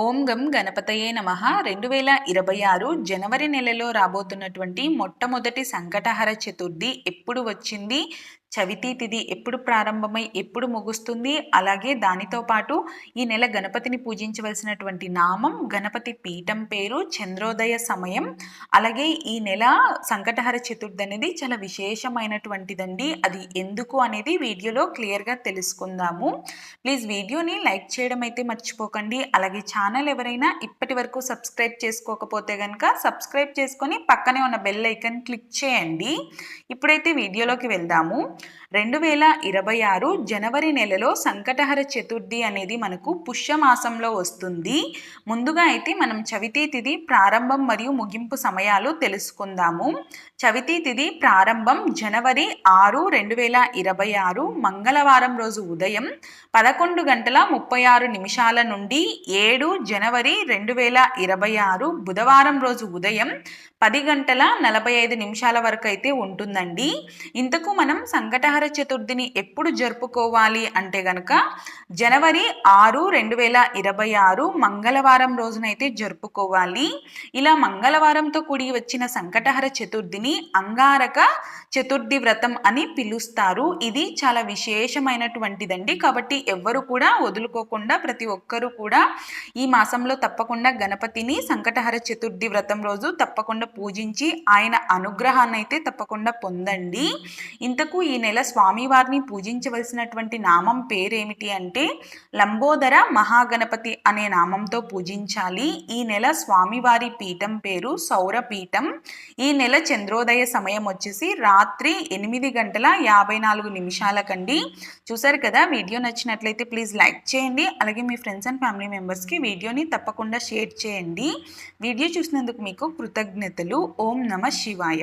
ఓం గం గణపతయే నమ. రెండు వేల ఇరవై ఆరు జనవరి నెలలో రాబోతున్నటువంటి మొట్టమొదటి సంకటహర చతుర్థి ఎప్పుడు వచ్చింది? చవితి తిథి ఎప్పుడు ప్రారంభమై ఎప్పుడు ముగుస్తుంది? అలాగే దానితో పాటు ఈ నెల గణపతిని పూజించవలసినటువంటి నామం గణపతి పీఠం పేరు చంద్రోదయ సమయం. అలాగే ఈ నెల సంకటహర చతుర్థి అనేది చాలా విశేషమైనటువంటిదండి. అది ఎందుకు అనేది వీడియోలో క్లియర్గా తెలుసుకుందాము. ప్లీజ్ వీడియోని లైక్ చేయడం అయితే మర్చిపోకండి. అలాగే ఛానల్ ఎవరైనా ఇప్పటి వరకు సబ్స్క్రైబ్ చేసుకోకపోతే కనుక సబ్స్క్రైబ్ చేసుకొని పక్కనే ఉన్న బెల్ ఐకన్ క్లిక్ చేయండి. ఇప్పుడైతే వీడియోలోకి వెళ్దాము. రెండు వేల ఇరవై ఆరు జనవరి నెలలో సంకటహర చతుర్థి అనేది మనకు పుష్యమాసంలో వస్తుంది. ముందుగా అయితే మనం చవితి తిథి ప్రారంభం మరియు ముగింపు సమయాలు తెలుసుకుందాము. చవితి తిథి ప్రారంభం జనవరి ఆరు రెండు వేల ఇరవై ఆరు మంగళవారం రోజు ఉదయం పదకొండు గంటల ముప్పై ఆరు నిమిషాల నుండి ఏడు జనవరి రెండు వేల ఇరవై ఆరు బుధవారం రోజు ఉదయం పది గంటల నలభై ఐదు నిమిషాల వరకు అయితే ఉంటుందండి. ఇంతకు మనం సంకటహర చతుర్థిని ఎప్పుడు జరుపుకోవాలి అంటే గనక జనవరి ఆరు రెండు వేల ఇరవై ఆరు మంగళవారం రోజునైతే జరుపుకోవాలి. ఇలా మంగళవారంతో కూడి వచ్చిన సంకటహర చతుర్థిని అంగారక చతుర్థి వ్రతం అని పిలుస్తారు. ఇది చాలా విశేషమైనటువంటిదండి. కాబట్టి ఎవ్వరు కూడా వదులుకోకుండా ప్రతి ఒక్కరూ కూడా ఈ మాసంలో తప్పకుండా గణపతిని సంకటహర చతుర్థి వ్రతం రోజు తప్పకుండా పూజించి ఆయన అనుగ్రహాన్ని అయితే తప్పకుండా పొందండి. ఇంతకు ఈ నెల స్వామివారిని పూజించవలసినటువంటి నామం పేరేమిటి అంటే లంబోదర మహాగణపతి అనే నామంతో పూజించాలి. ఈ నెల స్వామివారి పీఠం పేరు సౌరపీఠం. ఈ నెల చంద్రోదయ సమయం వచ్చేసి రాత్రి ఎనిమిది గంటల యాభై నాలుగు నిమిషాలకండి చూసారు కదా వీడియో నచ్చినట్లయితే ప్లీజ్ లైక్ చేయండి. అలాగే మీ ఫ్రెండ్స్ అండ్ ఫ్యామిలీ మెంబర్స్కి వీడియోని తప్పకుండా షేర్ చేయండి. వీడియో చూసినందుకు మీకు కృతజ్ఞతలు. ఓం నమ శివాయ.